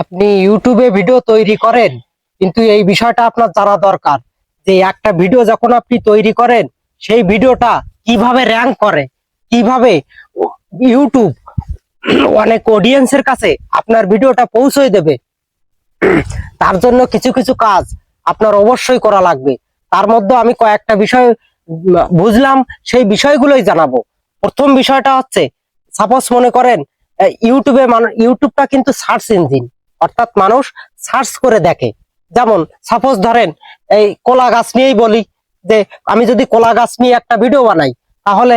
আপনি ইউটিউবে ভিডিও তৈরি করেন, কিন্তু এই বিষয়টা আপনার জানা দরকার যে একটা ভিডিও যখন আপনি তৈরি করেন, সেই ভিডিওটা কীভাবে র্যাঙ্ক করে, কীভাবে ইউটিউব অনেক অডিয়েন্সের কাছে আপনার ভিডিওটা পৌঁছে দেবে, তার জন্য কিছু কিছু কাজ আপনার অবশ্যই করা লাগবে। তার মধ্যে আমি কয়েকটা বিষয় বুঝলাম, সেই বিষয়গুলোই জানাব। প্রথম বিষয়টা হচ্ছে সাপোজ মনে করেন ইউটিউবে মানুষ ইউটিউবটা কিন্তু সার্চ ইঞ্জিন অর্থাৎ মানুষ সার্চ করে দেখে যেমন সাপোজ ধরেন, এই কলা গাছ নিয়েই বলি যে, আমি যদি কলা গাছ নিয়ে একটা ভিডিও বানাই, তাহলে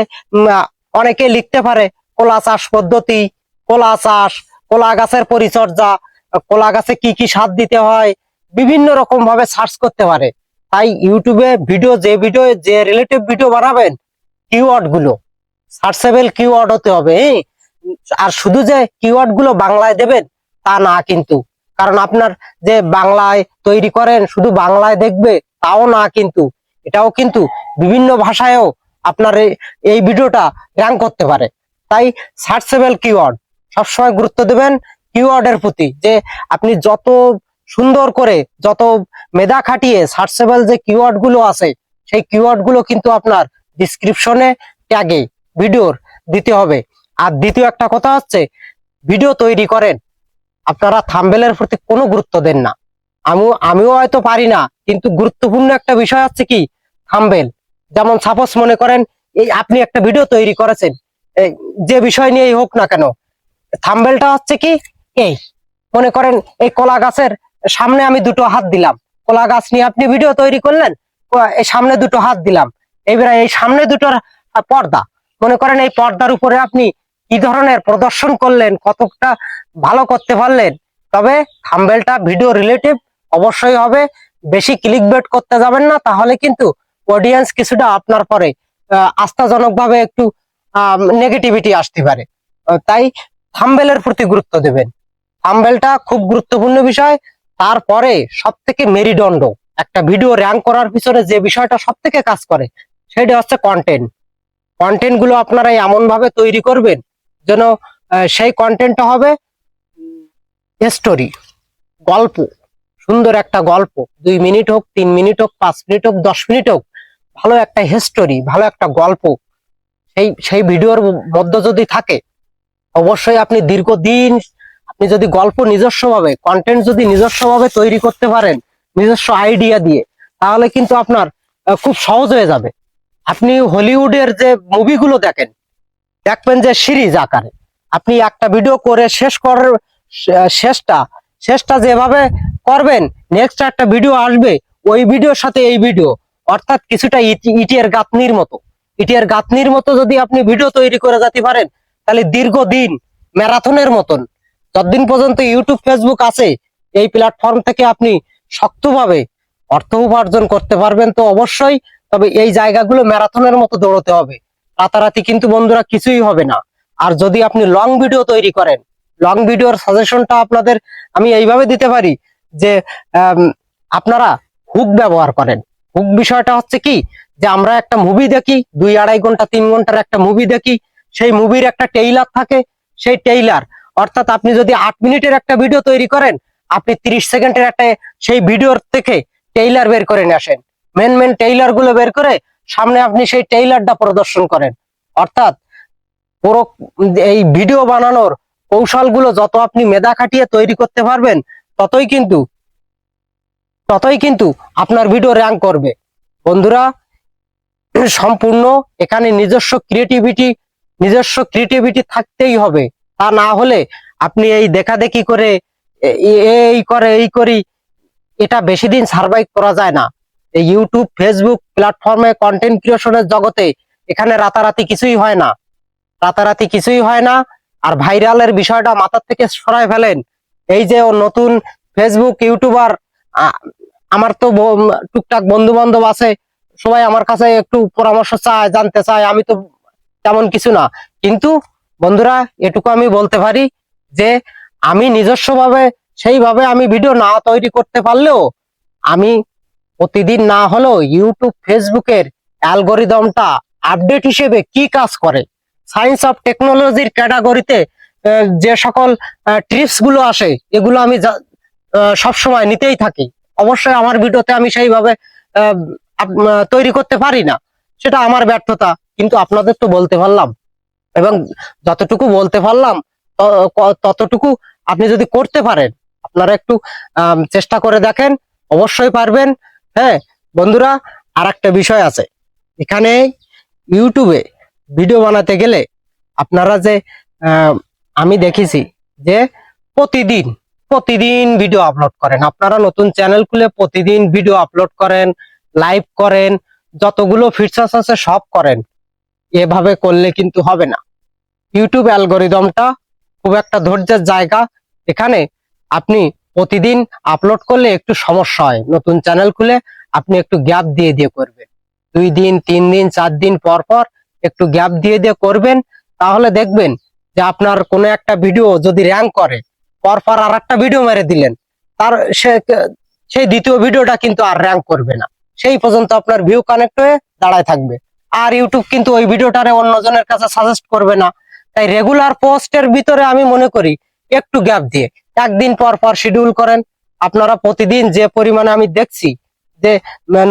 অনেকে লিখতে পারে, কলা চাষ পদ্ধতি, কলা চাষ, কলা গাছের পরিচর্যা, কলা গাছে কি কি সার দিতে হয়, বিভিন্ন রকম ভাবে সার্চ করতে পারে তাই ইউটিউবে ভিডিও যে ভিডিও যে রিলেটিভ ভিডিও বানাবেন কিওয়ার্ডগুলো সার্চেবল কিওয়ার্ড হতে হবে হ্যাঁ? আর শুধু যে কিওয়ার্ডগুলো বাংলায় দেবেন তা না কিন্তু। কারণ আপনার যে বাংলায় তৈরি করেন, শুধু বাংলায় দেখবে, তাও না কিন্তু। এটাও কিন্তু বিভিন্ন ভাষায়ও আপনার এই- ভিডিওটা র্যাঙ্ক করতে পারে। তাই সার্চেবল কিওয়ার্ড, সবসময় গুরুত্ব দেবেন কিওয়ার্ডের প্রতি, যে আপনি যত সুন্দর করে, যত মেধা খাটিয়ে সার্চেবল যে কিওয়ার্ডগুলো আছে, সেই কিওয়ার্ডগুলো কিন্তু আপনার ডিসক্রিপশনে ট্যাগে ভিডিওর দিতে হবে। আর দ্বিতীয় একটা কথা হচ্ছে, ভিডিও তৈরি করেন আপনারা থাম্বেলের প্রতি কোনো গুরুত্ব দেন না। আমি আমিও হয়তো পারি না, কিন্তু গুরুত্বপূর্ণ একটা বিষয় হচ্ছে কি? থাম্বেল। যেমন সাপোজ মনে করেন, এই আপনি একটা ভিডিও তৈরি করেছেন যে বিষয় নিয়েই হোক না কেন, থাম্বেলটা হচ্ছে কি? এই, মনে করেন এই কলা গাছের সামনে আমি দুটো হাত দিলাম। কলা গাছ নিয়ে আপনি ভিডিও তৈরি করলেন এই সামনে দুটো হাত দিলাম। এবারে এই সামনে দুটোর পর্দা, মনে করেন এই পর্দার উপরে আপনি কি ধরনের প্রদর্শন করলেন কতটা ভালো করতে পারলেন? তবে থাম্বেলটা ভিডিও রিলেটিভ অবশ্যই হবে। বেশি ক্লিক বেট করতে যাবেন না তাহলে কিন্তু অডিয়েন্স কিছুটা আপনার পরে আহ, আস্থাজনক ভাবে একটু নেগেটিভিটি আসতে পারে। তাই থাম্বেলের প্রতি গুরুত্ব দেবেন। থাম্বেলটা খুব গুরুত্বপূর্ণ বিষয়। তারপরে সব থেকে মেরুদণ্ড একটা ভিডিও র্যাঙ্ক করার পিছনে যে বিষয়টা সব থেকে কাজ করে সেটা হচ্ছে কন্টেন্ট কন্টেন্টগুলো আপনারা এমন ভাবে তৈরি করবেন যেন সেই কন্টেন্টটা হবে স্টোরি গল্প, সুন্দর একটা গল্প। দুই মিনিট হোক, তিন মিনিট হোক, পাঁচ মিনিট হোক, দশ মিনিট হোক, ভালো একটা হিস্টোরি ভালো একটা গল্প। সেই সেই ভিডিওর মধ্যে যদি থাকে, অবশ্যই আপনি দীর্ঘদিন আপনি যদি গল্প নিজস্বভাবে কন্টেন্ট যদি নিজস্বভাবে তৈরি করতে পারেন, নিজস্ব আইডিয়া দিয়ে, তাহলে কিন্তু আপনার খুব সহজ হয়ে যাবে। আপনি হলিউডের যে মুভিগুলো দেখেন দেখবেন যে সিরিজ আকারে। আপনি একটা ভিডিও করে শেষ করার শেষটা শেষটা যেভাবে করবেন নেক্সট একটা ভিডিও আসবে, ওই ভিডিওর সাথে এই ভিডিও অর্থাৎ কিছুটা ইটি- ইটির গাঁথনির মতো। ইটিয়ার গাঁথনির মতো যদি আপনি ভিডিও তৈরি করে যেতে পারেন, তাহলে দীর্ঘদিন ম্যারাথনের মতন, যতদিন পর্যন্ত ইউটিউব ফেসবুক আছে, এই প্ল্যাটফর্ম থেকে আপনি শক্তভাবে অর্থ উপার্জন করতে পারবেন তো অবশ্যই, তবে এই জায়গাগুলো ম্যারাথনের মতো দৌড়তে হবে। রাতারাতি কিন্তু বন্ধুরা কিছুই হবে না। আর যদি আপনি লং ভিডিও তৈরি করেন লং ভিডিওর সাজেশনটা আপনাদের আমি এইভাবে দিতে পারি যে আপনারা হুক ব্যবহার করেন। হুক বিষয়টা হচ্ছে কি? যে আমরা একটা মুভি দেখি, দুই আড়াই ঘণ্টা, তিন ঘণ্টার একটা মুভি দেখি, সেই মুভির একটা টেইলার থাকে, সেই টেইলার অর্থাৎ আপনি যদি আট মিনিটের একটা ভিডিও তৈরি করেন, আপনি তিরিশ সেকেন্ডের একটা সেই ভিডিওর থেকে টেইলার বের করে নিয়ে আসেন। মেন মেন টেইলারগুলো বের করে সামনে আপনি সেই টেইলারটা প্রদর্শন করেন। অর্থাৎ পুরো এই ভিডিও বানানোর কৌশলগুলো যত আপনি মেধা খাটিয়ে তৈরি করতে পারবেন, ততই কিন্তু ততই কিন্তু আপনার ভিডিও র্যাঙ্ক করবে। বন্ধুরা, সম্পূর্ণ এখানে নিজস্ব ক্রিয়েটিভিটি নিজস্ব ক্রিয়েটিভিটি থাকতেই হবে। তা না হলে আপনি এই দেখা দেখি করে এই করে, এই করি, এটা বেশি দিন সার্ভাইভ করা যায় না। ইউটিউব ফেসবুক প্ল্যাটফর্মে কন্টেন্ট ক্রিয়েশনের জগতে এখানে রাতারাতি কিছুই হয় না। রাতারাতি কিছুই হয় না। আর ভাইরালের বিষয়টা মাথার থেকে সরায় ফেলেন। এই যে নতুন ফেসবুক ইউটিউবার আমার তো টুকটাক বন্ধু বান্ধব আছে। সবাই আমার কাছে একটু পরামর্শ চায়, জানতে চায়। আমি তো তেমন কিছু না। কিন্তু বন্ধুরা, এটুকু আমি বলতে পারি যে, আমি নিজস্বভাবে, সেইভাবে আমি ভিডিও না তৈরি করতে পারলেও আমি প্রতিদিন না হলেও ইউটিউব ফেসবুকের অ্যালগোরিদমটা আপডেট হিসেবে কি কাজ করে? সায়েন্স অফ টেকনোলজির ক্যাটাগরিতে যে সকল ট্রিপসগুলো আসে, এগুলো আমি সব সময় নিতেই থাকি। অবশ্যই আমার ভিডিওতে আমি সেইভাবে তৈরি করতে পারি না। সেটা আমার ব্যর্থতা, কিন্তু আপনাদের তো বলতে পারলাম। এবং যতটুকু বলতে পারলাম ততটুকু আপনি যদি করতে পারেন, আপনারা একটু চেষ্টা করে দেখেন। অবশ্যই পারবেন। হ্যাঁ বন্ধুরা আর একটা বিষয় আছে। এখানে ইউটিউবে ভিডিও বানাতে গেলে আপনারা যে আমি দেখেছি যে প্রতিদিন প্রতিদিন ভিডিও আপলোড করেন। আপনারা নতুন চ্যানেল খুলে প্রতিদিন ভিডিও আপলোড করেন, লাইভ করেন, যতগুলো ফিচার্স আছে সব করেন। এভাবে করলে কিন্তু হবে না। ইউটিউব অ্যালগোরিদমটা খুব একটা ধৈর্যের জায়গা। এখানে আপনি প্রতিদিন আপলোড করলে একটু সমস্যা হয়। নতুন চ্যানেল খুলে আপনি একটু গ্যাপ দিয়ে দিয়ে করবেন। দুই দিন, তিন দিন, চার দিন পর পর একটু গ্যাপ দিয়ে দিয়ে করবেন। তাহলে দেখবেন যে আপনার কোনো একটা ভিডিও যদি র্যাঙ্ক করে, পর পর আর একটা ভিডিও মেরে দিলেন, তার সে, সেই দ্বিতীয় ভিডিওটা কিন্তু আর র্যাঙ্ক করবে না। সেই পর্যন্ত আপনার ভিউ কানেক্ট হয়ে দাঁড়ায় থাকবে। আর ইউটিউব কিন্তু ওই ভিডিওটারে অন্যজনের কাছে সাজেস্ট করবে না। তাই রেগুলার পোস্টের ভিতরে আমি মনে করি একটু গ্যাপ দিয়ে। একদিন পর পর শিডিউল করেন। আপনারা প্রতিদিন যে পরিমাণে আমি দেখছি যে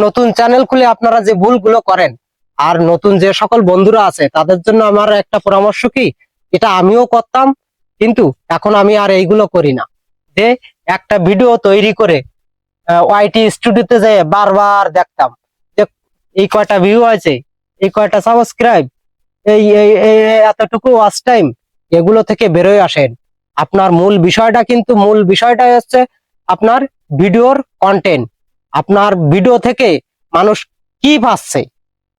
নতুন চ্যানেল খুলে আপনারা যে ভুলগুলো করেন, আর নতুন যে সকল বন্ধুরা আছে, তাদের জন্য আমার একটা পরামর্শ কি, এটা আমিও করতাম, কিন্তু এখন আমি আর এইগুলো করি না। যে একটা ভিডিও তৈরি করে ওয়াইটি স্টুডিওতে যেয়ে বারবার দেখতাম যে, এই কয়টা ভিউ আছে, এই কয়টা সাবস্ক্রাইব এই এতটুকু ওয়াচ টাইম এগুলো থেকে বেরোয় আসেন। আপনার মূল বিষয়টা কিন্তু মূল বিষয়টা হচ্ছে আপনার ভিডিওর কন্টেন্ট আপনার ভিডিও থেকে মানুষ কি পাচ্ছে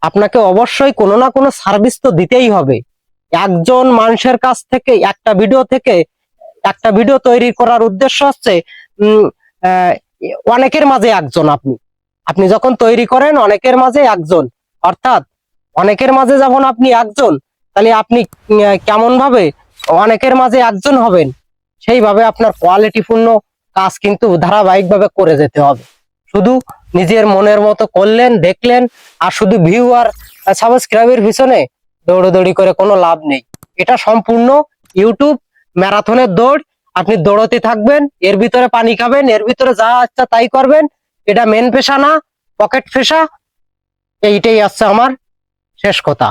আপনাকে অবশ্যই কোনো না কোনো সার্ভিস তো দিতেই হবে। একজন মানুষের কাছ থেকে একটা ভিডিও থেকে একটা ভিডিও তৈরি করার উদ্দেশ্য হচ্ছে অনেকের মাঝে একজন আপনি। আপনি যখন তৈরি করেন, অনেকের মাঝে একজন। অর্থাৎ অনেকের মাঝে যখন আপনি একজন, তাহলে আপনি কেমন ভাবে অনেকের মাঝে একজন হবেন, সেইভাবে আপনার কোয়ালিটিপূর্ণ কাজ কিন্তু ধারাবাহিকভাবে করে যেতে হবে। শুধু নিজের মনের মতো করলেন, দেখলেন, আর শুধু ভিউ আর সাবস্ক্রাইবের পিছনে দৌড়দৌড়ি করে কোনো লাভ নেই। এটা সম্পূর্ণ ইউটিউব ম্যারাথনের দৌড়। আপনি দৌড়তে থাকবেন, এর ভিতরে পানি খাবেন, এর ভিতরে যা ইচ্ছা তাই করবেন। এটা মেন পেশা না পকেট পেশা। এইটাই আসছে আমার শেষ কথা।